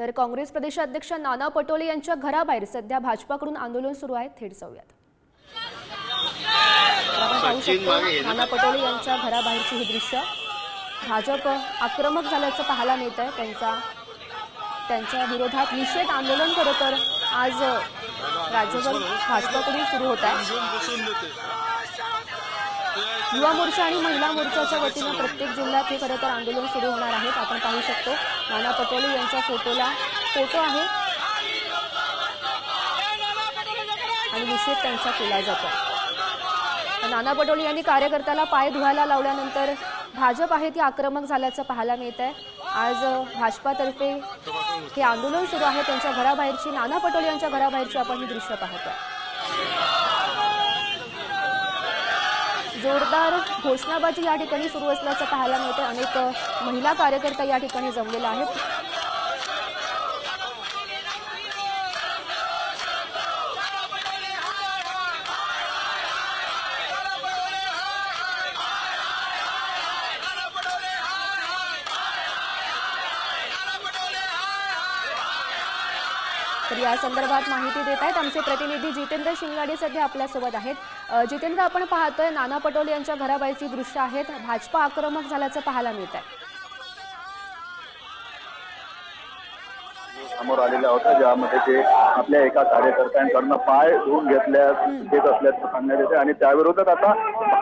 तर काँग्रेस प्रदेशाध्यक्ष नाना पटोले यांच्या घराबाहेर सध्या भाजपाकडून आंदोलन सुरू आहे. थेट जाऊयात. नाना पटोले यांच्या घराबाहेरची ही दृश्य. भाजप आक्रमक झाल्याचं पाहायला मिळत आहे. त्यांचा त्यांच्या विरोधात निषेध आंदोलन खरं तर आज राज्यभर भाजपाकडून सुरू होत आहे. युवा मोर्चा आणि महिला मोर्चाच्या वतीनं प्रत्येक जिल्ह्यात हे खरं तर आंदोलन सुरू होणार आहेत आपण पाहू शकतो. नाना पटोले यांच्या फोटोला फोटो आहे. आणि निषेध त्यांचा केला जातो. नाना पटोले यांनी कार्यकर्त्याला पाय धुवायला लावल्यानंतर भाजप आहे ती आक्रमक झाल्याचं पाहायला मिळत आहे आज भाजपातर्फे हे आंदोलन सुरू आहे. त्यांच्या घराबाहेरची नाना पटोले यांच्या घराबाहेरची आपण ही दृश्य पाहतोय. जोरदार घोषणाबाजी या ठिकाणी सुरू असल्याचं पाहायला मिळते अनेक महिला कार्यकर्ता या ठिकाणी जमलेल्या आहेत. या संदर्भात माहिती देत आहेत. आमचे प्रतिनिधी जितेंद्र शिंगाडे सध्या आपल्यासोबत आहेत. जितेंद्र आपण पाहतोय नाना पटोले यांच्या घराबाहेरची दृश्य आहेत. भाजपा आक्रमक झाल्याचं पाहायला मिळत आहे समोर आलेला होता ज्यामध्ये ते आपल्या एका कार्यकर्त्यांकडनं पाय धुवून घेतल्या घेत असल्याचं सांगण्यात येते. आणि त्याविरोधात आता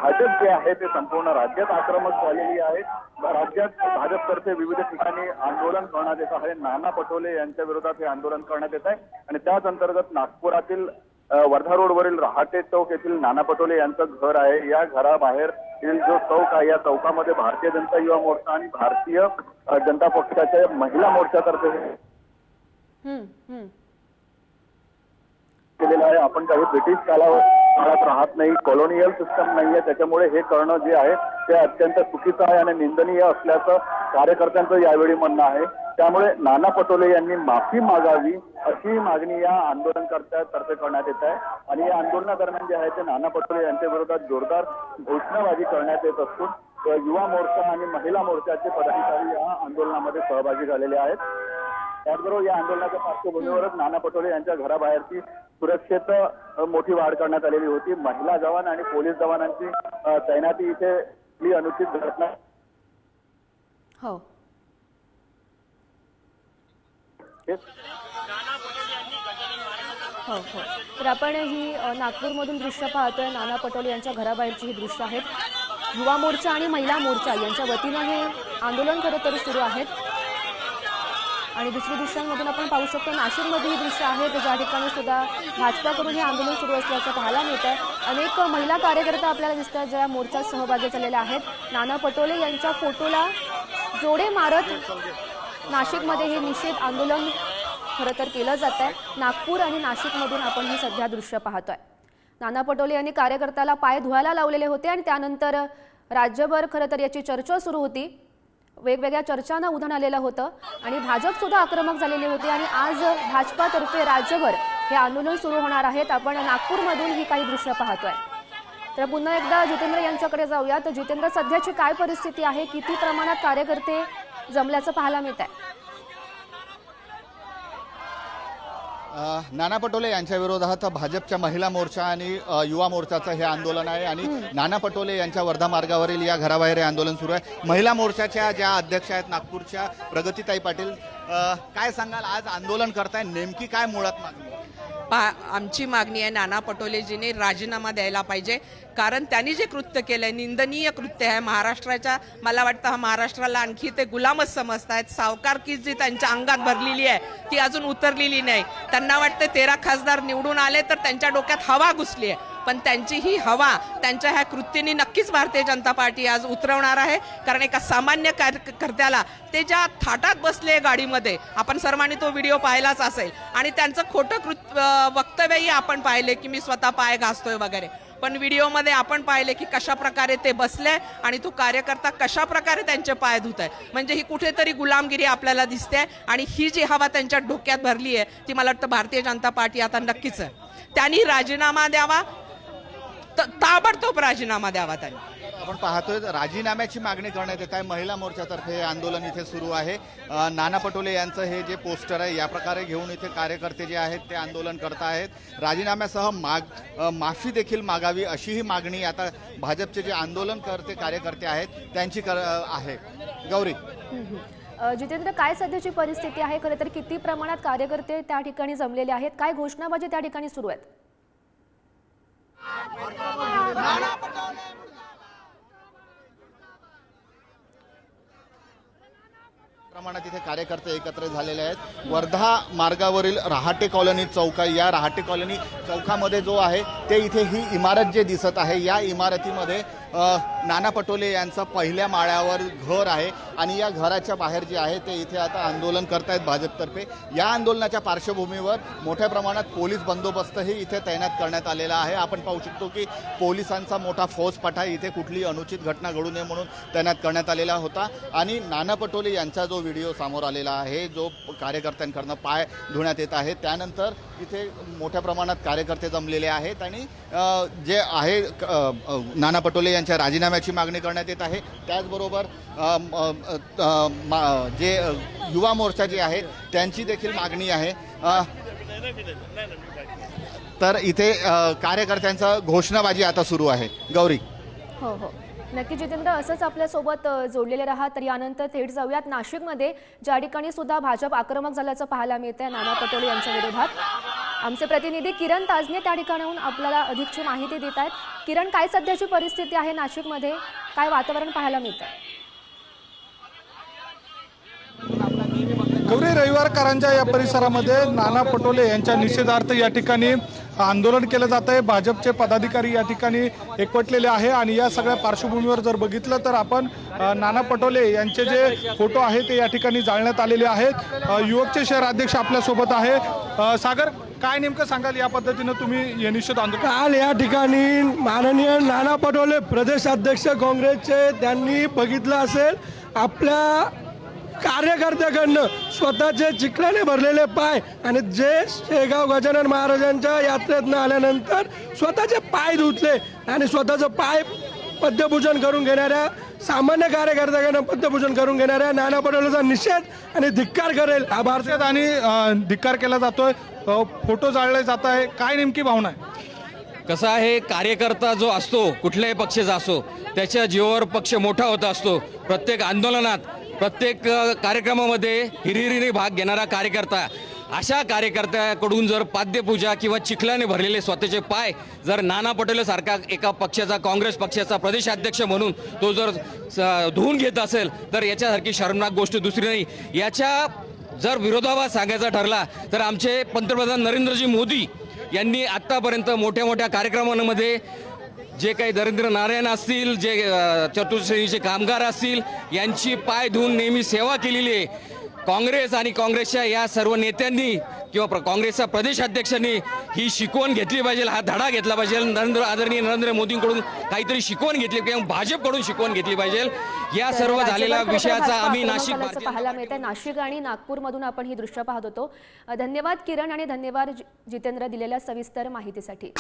भाजप जे आहे ते संपूर्ण राज्यात आक्रमक झालेली आहे. राज्यात भाजपतर्फे विविध ठिकाणी आंदोलन करण्यात येत आहे. नाना पटोले यांच्या विरोधात हे आंदोलन करण्यात येत आहे. आणि त्याच अंतर्गत नागपुरातील वर्धा रोडवरील रहाटे चौक येथील नाना पटोले यांचं घर आहे. या घराबाहेर जो चौक आहे या चौकामध्ये भारतीय जनता युवा मोर्चा आणि भारतीय जनता पक्षाच्या महिला मोर्चातर्फे. केलेलं आहे. आपण काही ब्रिटिश काळात राहत नाही कॉलोनियल सिस्टम नाहीये. त्याच्यामुळे हे करणं जे आहे ते अत्यंत चुकीचं आहे आणि निंदनीय असल्याचं कार्यकर्त्यांचं यावेळी म्हणणं आहे. त्यामुळे नाना पटोले यांनी माफी मागावी अशी मागणी या आंदोलनकर्त्यातर्फे करण्यात येत आहे. आणि या आंदोलनादरम्यान जे आहे ते नाना पटोले यांच्या विरोधात जोरदार घोषणाबाजी करण्यात येत असून युवा मोर्चा आणि महिला मोर्चाचे पदाधिकारी या आंदोलनामध्ये सहभागी झालेले आहेत. त्याचबरोबर या आंदोलनाच्या पार्श्वभूमीवरच नाना पटोले यांच्या घराबाहेरची सुरक्षेत मोठी वाढ करण्यात आलेली होती. महिला जवान आणि पोलीस जवानांची तैनाती इथे ही अनुचित घटना हो. हो हो तर आपण ही नागपूरमधून दृश्य पाहतोय. नाना पटोले यांच्या घराबाहेरची ही दृश्य आहेत. युवा मोर्चा आणि महिला मोर्चा यांच्या वतीनं हे आंदोलन खरं तर सुरू आहेत. आणि दुसरी दृश्यांमधून आपण पाहू शकतो नाशिकमध्ये ही दृश्य आहेत ज्या ठिकाणी सुद्धा भाजपाकडून हे आंदोलन सुरू असल्याचं पाहायला मिळत आहे अनेक महिला कार्यकर्ता आपल्याला दिसतात ज्या मोर्चात सहभागी झालेल्या आहेत. नाना पटोले यांच्या फोटोला जोडे मारत नाशिकमध्ये हे निषेध आंदोलन खरं तर केलं जात आहे नागपूर आणि नाशिकमधून आपण हे सध्या दृश्य पाहतोय. नाना पटोले यांनी कार्यकर्त्याला पाय धुवायला लावलेले होते आणि त्यानंतर राज्यभर खरं तर याची चर्चा सुरू होती. वेगवेगळ्या चर्चांना उधाण आलेलं होतं आणि भाजपसुद्धा आक्रमक झालेली होती आणि आज भाजपातर्फे राज्यभर हे आंदोलन सुरू होणार आहेत. आपण नागपूरमधून ही काही दृश्य पाहतोय. तर पुन्हा एकदा जितेंद्र यांच्याकडे जाऊया तर जितेंद्र सध्याची काय परिस्थिती आहे? किती प्रमाणात कार्यकर्ते जमल्याचं पाहायला मिळत आहे अ, नाना पटोले यांच्या विरोधात भाजपच्या महिला मोर्चा आणि युवा मोर्चाचं हे आंदोलन आहे आणि नाना पटोले यांच्या वर्धा मार्गावरील या घराबाहेर हे आंदोलन सुरू आहे. महिला मोर्चाच्या ज्या अध्यक्ष आहेत नागपूरच्या प्रगतीताई पाटील अ, काय सांगाल? आज आंदोलन करताय नेमकी काय मुळात मागणी पा आमची मागणी आहे नाना पटोलेजीने राजीनामा द्यायला पाहिजे. कारण त्यांनी जे कृत्य केलं आहे निंदनीय कृत्य आहे महाराष्ट्राच्या मला वाटतं हा महाराष्ट्राला आणखी ते गुलामच समजत आहेत सावकारकी जी त्यांच्या अंगात भरलेली आहे ती अजून उतरलेली नाही. त्यांना वाटतं तेरा खासदार निवडून आले तर त्यांच्या डोक्यात हवा घुसली आहे. पण त्यांची ही हवा त्यांच्या ह्या कृतीने नक्कीच भारतीय जनता पार्टी आज उतरवणार आहे. कारण एका सामान्य कार्यकर्त्याला ते ज्या थाटात बसले गाडीमध्ये आपण सर्वांनी तो व्हिडिओ पाहिलाच असेल. आणि त्यांचं खोटं कृत वक्तव्यही आपण पाहिले की मी स्वतः पाय घासतोय वगैरे. पण व्हिडिओमध्ये आपण पाहिले की कशा प्रकारे ते बसले आणि तो कार्यकर्ता कशा प्रकारे त्यांचे पाय धुत आहे म्हणजे ही कुठेतरी गुलामगिरी आपल्याला दिसते आणि ही जी हवा त्यांच्या डोक्यात भरली आहे ती मला वाटतं भारतीय जनता पार्टी आता नक्कीच आहे. त्यांनी राजीनामा द्यावा ताबडतोब राजीनामा द्यावा त्यांनी आपण पाहतोय राजीनाम्याची मागणी करण्यात येत आहे. महिला मोर्चातर्फे हे आंदोलन इथे सुरू आहे. नाना पटोले यांचं हे जे पोस्टर आहे या प्रकारे घेऊन इथे कार्यकर्ते जे आहेत ते आंदोलन करत आहेत. राजीनाम्यासह माग माफी देखील मागावी अशीही मागणी आता भाजपचे जे आंदोलनकर्ते कार्यकर्ते आहेत त्यांची कर आहे. गौरी. जितेंद्र काय सध्याची परिस्थिती आहे? खरं तर किती प्रमाणात कार्यकर्ते त्या ठिकाणी जमलेले आहेत? काय घोषणाबाजी त्या ठिकाणी सुरू आहेत? प्रमाणात इथे कार्यकर्ते एकत्र झालेले आहेत. वर्धा मार्गावरील रहाटे कॉलनी चौका या रहाटे कॉलनी चौकामध्ये जो आहे ते इथे ही इमारत जे दिसत आहे या इमारतीमध्ये नाना पटोले यांचं पहिल्या माळ्यावर घर आहे आणि या घराच्या बाहेर जे आहे ते इथे आता आंदोलन करतायत भाजपतर्फे. या आंदोलनाच्या पार्श्वभूमीवर मोठ्या प्रमाणात पोलीस बंदोबस्तही इथे तैनात करण्यात आलेला आहे. आपण पाहू शकतो की पोलिसांचा मोठा फौजपाठा इथे कुठली अनुचित घटना घडू नये म्हणून तैनात करण्यात आलेला होता. आणि नाना पटोले यांचा जो व्हिडिओ समोर आलेला आहे जो कार्यकर्त्यांकडनं पाय धुण्यात येत आहे त्यानंतर इथे मोठ्या प्रमाणात कार्यकर्ते जमलेले आहेत आणि जे आहे नाना पटोले यांच्या राजीनाम्याची मागणी करण्यात येत आहे. त्याचबरोबर मा- जे युवा मोर्चा जे आहे त्यांची देखील मागणी आहे. तर इथे कार्यकर्त्यांचं घोषणाबाजी आता सुरू आहे. गौरी. हो हो. नक्की जितेंद्र असंच आपल्यासोबत जोडलेले राहा. तर यानंतर थेट जाऊयात नाशिकमध्ये. ज्या ठिकाणी सुद्धा भाजप आक्रमक झाल्याचं पाहायला मिळतंय नाना पटोले यांच्या विरोधात. आमचे प्रतिनिधी किरण ताजने त्या ठिकाणाहून आपल्याला अधिकची माहिती देत आहेत. किरण काय सध्याची परिस्थिती आहे नाशिकमध्ये? काय वातावरण पाहायला मिळतंय? गौरी रविवारकरांच्या या परिसरामध्ये नाना पटोले यांच्या निषेधार्थ या ठिकाणी आंदोलन केलं जात आहे. भाजपचे पदाधिकारी या ठिकाणी एकवटलेले आहे आणि या सगळ्या पार्श्वभूमीवर जर बघितलं तर आपण नाना पटोले यांचे जे फोटो आहे ते या ठिकाणी जाळण्यात आलेले आहेत. युवकचे शहर अध्यक्ष आपल्यासोबत आहे. सागर काय नेमकं सांगाल या पद्धतीनं तुम्ही हे निषेध आंदोलन? काल या ठिकाणी माननीय नाना पटोले प्रदेश अध्यक्ष काँग्रेसचे त्यांनी बघितलं असेल आपल्या कार्यकर्त्याकडनं स्वतःचे चिखलाने भरलेले पाय आणि जे शेगाव गजानन महाराजांच्या यात्रेतनं आल्यानंतर स्वतःचे पाय धुतले आणि स्वतःचं पाय पद्यपूजन करून घेणाऱ्या सामान्य कार्यकर्त्याकडनं पद्यपूजन करून घेणाऱ्या नाना पटोलेचा निषेध आणि धिक्कार करेल. हा भारतात आणि धिक्कार केला जातोय. फोटो जाळले जात आहे. काय नेमकी भावना आहे? कसा आहे कार्यकर्ता जो असतो कुठल्याही पक्षाचा असो त्याच्या जीवावर पक्ष मोठा होत असतो. प्रत्येक आंदोलनात प्रत्येक कार्यक्रमामध्ये हिरिहिरीने भाग घेणारा कार्यकर्ता अशा कार्यकर्त्याकडून जर पाद्यपूजा किंवा चिखलाने भरलेले स्वतःचे पाय जर नाना पटोलेसारखा एका पक्षाचा काँग्रेस पक्षाचा प्रदेशाध्यक्ष म्हणून तो जर स- धुवून घेत असेल तर याच्यासारखी शर्मनाक गोष्ट दुसरी नाही. याच्या जर विरोधाभास सांगायचा ठरला तर आमचे पंतप्रधान नरेंद्रजी मोदी यांनी आत्तापर्यंत मोठ्या मोठ्या कार्यक्रमांमध्ये जे काही नरेंद्र नारायण असतील जे चतुर्श्रेणीचे कामगार असतील यांची पाय धुवून नेहमी सेवा केलेली आहे. काँग्रेस आणि काँग्रेसच्या या सर्व नेत्यांनी किंवा काँग्रेसच्या प्रदेशाध्यक्षांनी ही शिकवण घेतली पाहिजे हा धडा घेतला पाहिजे. नरेंद्र आदरणीय नरेंद्र मोदींकडून काहीतरी शिकवण घेतली किंवा भाजपकडून शिकवण घेतली पाहिजे. या सर्व झालेल्या विषयाचा आम्ही नाशिक पाहायला मिळत नाशिक आणि नागपूरमधून आपण ही दृश्य पाहत होतो. धन्यवाद किरण आणि धन्यवाद जितेंद्र दिलेल्या सविस्तर माहितीसाठी.